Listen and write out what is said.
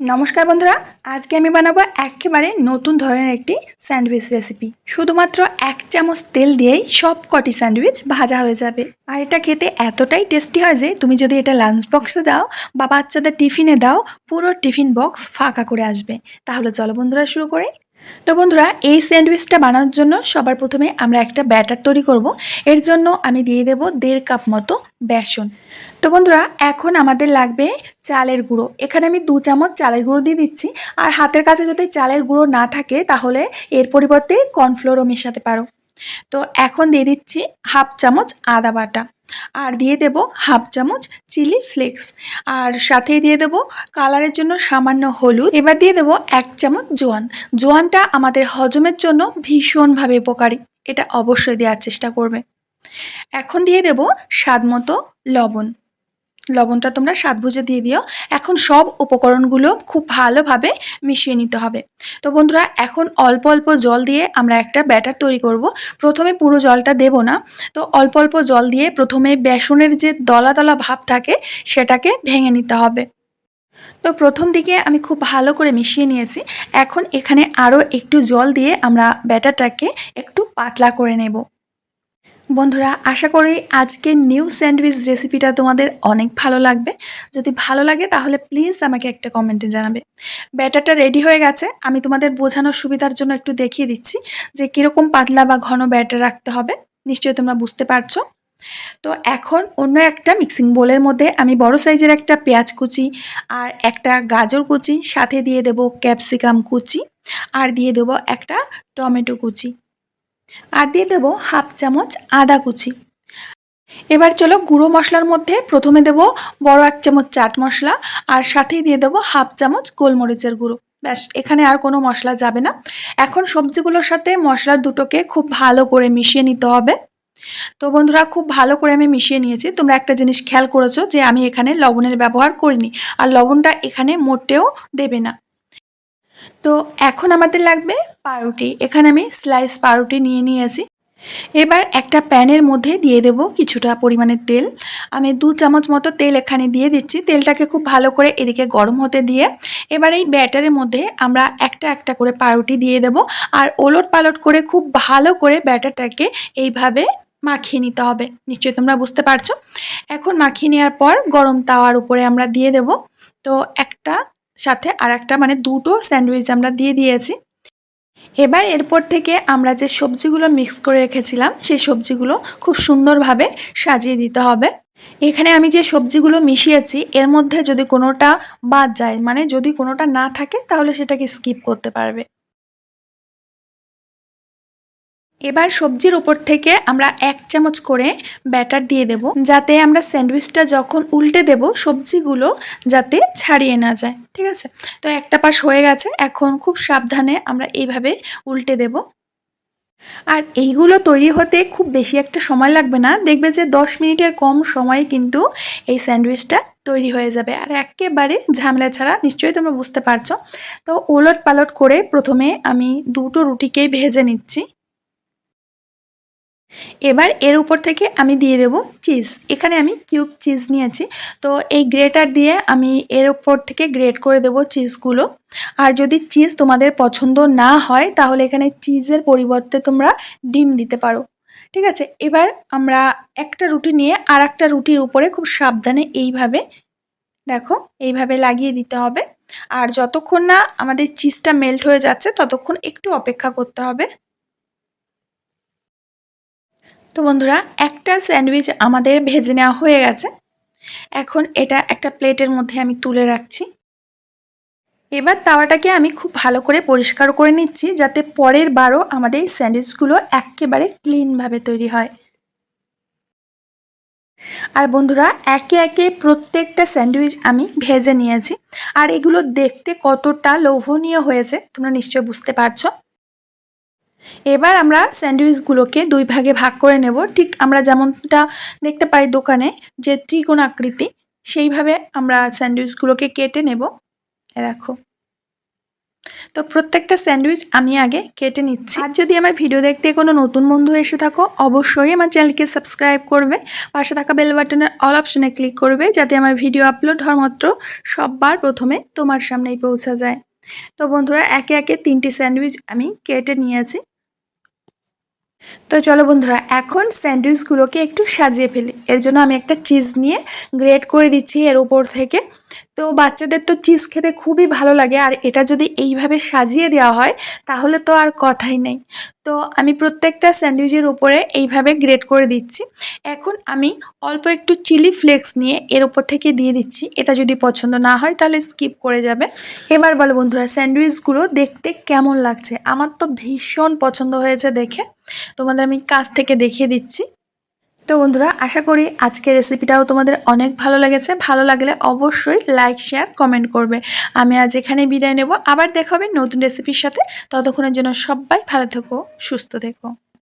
নমস্কার বন্ধুরা, আজকে আমি বানাবো একেবারে নতুন ধরনের একটি স্যান্ডউইচ রেসিপি। শুধুমাত্র এক চামচ তেল দিয়েই সব কটি স্যান্ডউইচ ভাজা হয়ে যাবে। আর এটা খেতে এতটাই টেস্টি হয় যে, তুমি যদি এটা লাঞ্চ বক্সে দাও বা বাচ্চাদের টিফিনে দাও, পুরো টিফিন বক্স ফাঁকা করে আসবে। তাহলে চলো বন্ধুরা, শুরু করে। তো বন্ধুরা, এই স্যান্ডউইচটা বানানোর জন্য সবার প্রথমে আমরা একটা ব্যাটার তৈরি করব। এর জন্য আমি দিয়ে দেব দেড় কাপ মতো বেসন। তো বন্ধুরা, এখন আমাদের লাগবে চালের গুঁড়ো। এখানে আমি দু চামচ চালের গুঁড়ো দিয়ে দিচ্ছি। আর হাতের কাছে যদি চালের গুঁড়ো না থাকে, তাহলে এর পরিবর্তে কর্নফ্লোরও মেশাতে পারো। তো এখন দিয়ে দিচ্ছি হাফ চামচ আদা বাটা। আর দিয়ে দেব হাফ চামচ চিলি ফ্লেক্স। আর সাথে দিয়ে দেব কালারের জন্য সামান্য হলুদ। এবার দিয়ে দেব এক চামচ জোয়ান। জোয়ানটা আমাদের হজমের জন্য ভীষণভাবে উপকারী। এটা অবশ্যই দেওয়ার চেষ্টা করবে। এখন দিয়ে দেব স্বাদ মতো লবণ। লবণটা তোমরা স্বাদ বুঝে দিয়ে দিও। এখন সব উপকরণগুলো খুব ভালোভাবে মিশিয়ে নিতে হবে। তো বন্ধুরা, এখন অল্প অল্প জল দিয়ে আমরা একটা ব্যাটার তৈরি করব। প্রথমে পুরো জলটা দেব না। তো অল্প অল্প জল দিয়ে প্রথমে বেসনের যে দলা দলা ভাব থাকে, সেটাকে ভেঙে নিতে হবে। তো প্রথম দিকে আমি খুব ভালো করে মিশিয়ে নিয়েছি। এখন এখানে আরও একটু জল দিয়ে আমরা ব্যাটারটাকে একটু পাতলা করে নেব। বন্ধুরা, আশা করি আজকের নিউ স্যান্ডউইচ রেসিপিটা তোমাদের অনেক ভালো লাগবে। যদি ভালো লাগে তাহলে প্লিজ আমাকে একটা কমেন্টে জানাবে। ব্যাটারটা রেডি হয়ে গেছে। আমি তোমাদের বোঝানোর সুবিধার জন্য একটু দেখিয়ে দিচ্ছি যে কীরকম পাতলা বা ঘন ব্যাটার রাখতে হবে। নিশ্চয়ই তোমরা বুঝতে পারছ। তো এখন অন্য একটা মিক্সিং বোলের মধ্যে আমি বড় সাইজের একটা পেঁয়াজ কুচি আর একটা গাজর কুচি, সাথে দিয়ে দেব ক্যাপসিকাম কুচি আর দিয়ে দেবো একটা টমেটো কুচি। আর দিয়ে দেবো হাফ চামচ আদা কুচি। এবার চলো গুঁড়ো মশলার মধ্যে প্রথমে দেব বড় এক চামচ চাট মশলা আর সাথেই দিয়ে দেবো হাফ চামচ গোলমরিচের গুঁড়ো। ব্যাস, এখানে আর কোনো মশলা যাবে না। এখন সবজিগুলোর সাথে মশলার দুটোকে খুব ভালো করে মিশিয়ে নিতে হবে। তো বন্ধুরা, খুব ভালো করে আমি মিশিয়ে নিয়েছি। তোমরা একটা জিনিস খেয়াল করেছ যে আমি এখানে লবণের ব্যবহার করিনি। আর লবণটা এখানে মোটেও দেবে না। তো এখন আমাদের লাগবে পাউরুটি। এখানে আমি স্লাইস পাউরুটি নিয়ে নিয়েছি। এবার একটা প্যানের মধ্যে দিয়ে দেব কিছুটা পরিমাণে তেল। আমি দু চামচ মতো তেল এখানে দিয়ে দিচ্ছি। তেলটাকে খুব ভালো করে এদিকে গরম হতে দিয়ে এবার এই ব্যাটারের মধ্যে আমরা একটা একটা করে পাউরুটি দিয়ে দেব। আর ওলট পালট করে খুব ভালো করে ব্যাটারটাকে এইভাবে মাখিয়ে নিতে হবে। নিশ্চয়ই তোমরা বুঝতে পারছ? এখন মাখিয়ে নেওয়ার পর গরম তাওয়ার উপরে আমরা দিয়ে দেব। তো একটা সাথে আর একটা মানে দুটো স্যান্ডউইচ আমরা দিয়ে দিয়েছি। এবার এরপর থেকে আমরা যে সবজিগুলো মিক্স করে রেখেছিলাম, সেই সবজিগুলো খুব সুন্দরভাবে সাজিয়ে দিতে হবে। এখানে আমি যে সবজিগুলো মিশিয়েছি, এর মধ্যে যদি কোনোটা বাদ যায় মানে যদি কোনোটা না থাকে, তাহলে সেটাকে স্কিপ করতে পারবে। এবার সবজির উপর থেকে আমরা এক চামচ করে ব্যাটার দিয়ে দেব, যাতে আমরা স্যান্ডউইচটা যখন উল্টে দেব সবজিগুলো যাতে ছাড়িয়ে না যায়, ঠিক আছে? তো একটা পাশ হয়ে গেছে, এখন খুব সাবধানে আমরা এইভাবে উল্টে দেব। আর এইগুলো তৈরি হতে খুব বেশি একটা সময় লাগবে না, দেখবে যে দশ মিনিটের কম সময়ে কিন্তু এই স্যান্ডউইচটা তৈরি হয়ে যাবে। আর একেবারে ঝামেলা ছাড়া নিশ্চয়ই তোমরা বুঝতে পারছ। তো ওলট পালট করে প্রথমে আমি দুটো রুটিকেই ভেজে নিচ্ছি। এবার এর উপর থেকে আমি দিয়ে দেব চিজ। এখানে আমি কিউব চিজ নিয়েছি। তো এই গ্রেটার দিয়ে আমি এর উপর থেকে গ্রেট করে দেব চিজগুলো। আর যদি চিজ তোমাদের পছন্দ না হয়, তাহলে এখানে চিজের পরিবর্তে তোমরা ডিম দিতে পারো। ঠিক আছে? এবার আমরা একটা রুটি নিয়ে আর একটা রুটির উপরে খুব সাবধানে এইভাবে, দেখো, এইভাবে লাগিয়ে দিতে হবে। আর যতক্ষণ না আমাদের চিজটা মেল্ট হয়ে যাচ্ছে, ততক্ষণ একটু অপেক্ষা করতে হবে। তো বন্ধুরা, একটা স্যান্ডউইচ আমাদের ভেজে নেওয়া হয়ে গেছে। এখন এটা একটা প্লেটের মধ্যে আমি তুলে রাখছি। এবার তাওয়াটাকে আমি খুব ভালো করে পরিষ্কার করে নিচ্ছি, যাতে পরের বারও আমাদের স্যান্ডউইচগুলো একেবারে ক্লিনভাবে তৈরি হয়। আর বন্ধুরা, একে একে প্রত্যেকটা স্যান্ডউইচ আমি ভেজে নিয়েছি। আর এগুলো দেখতে কতটা লোভনীয় হয়েছে, তোমরা নিশ্চয় বুঝতে পারছ। এবার আমরা স্যান্ডউইচগুলোকে দুই ভাগে ভাগ করে নেব। ঠিক আমরা যেমনটা দেখতে পাই দোকানে যে ত্রিকোণ আকৃতি, সেইভাবে আমরা স্যান্ডউইচগুলোকে কেটে নেব। দেখো। তো প্রত্যেকটা স্যান্ডউইচ আমি আগে কেটে নিচ্ছি। আর যদি আমার ভিডিও দেখতে কোনো নতুন বন্ধু এসে থাকো, অবশ্যই আমার চ্যানেলকে সাবস্ক্রাইব করবে। পাশে থাকা বেল বাটনের অল অপশনে ক্লিক করবে, যাতে আমার ভিডিও আপলোড হওয়ার মাত্র সববার প্রথমে তোমার সামনেই পৌঁছা যায়। তো বন্ধুরা, একে একে তিনটি স্যান্ডউইচ আমি কেটে নিয়েছি। তো চলো বন্ধুরা, এখন স্যান্ডউইচগুলোকে একটু সাজিয়ে ফেলি। এর জন্য আমি একটা চিজ নিয়ে গ্রেট করে দিচ্ছি এর উপর থেকে। তো বাচ্চাদের তো চিজ খেতে খুবই ভালো লাগে, আর এটা যদি এইভাবে সাজিয়ে দেওয়া হয়, তাহলে তো আর কথাই নেই। তো আমি প্রত্যেকটা স্যান্ডউইচের উপরে এইভাবে গ্রেট করে দিচ্ছি। এখন আমি অল্প একটু চিলি ফ্লেক্স নিয়ে এর উপর থেকে দিয়ে দিচ্ছি। এটা যদি পছন্দ না হয়, তাহলে স্কিপ করে যাবে। এবার বলো বন্ধুরা, স্যান্ডউইচগুলো দেখতে কেমন লাগছে? আমার তো ভীষণ পছন্দ হয়েছে দেখে। তোমাদের আমি কাছ থেকে দেখিয়ে দিচ্ছি। তো বন্ধুরা, আশা করি আজকের রেসিপিটাও তোমাদের অনেক ভালো লেগেছে। ভালো লাগলে অবশ্যই লাইক শেয়ার কমেন্ট করবে। আমি আজ এখানে বিদায় নেব। আবার দেখাবে নতুন রেসিপির সাথে। ততক্ষণের জন্য সবাই ভালো থেকো, সুস্থ থেকো।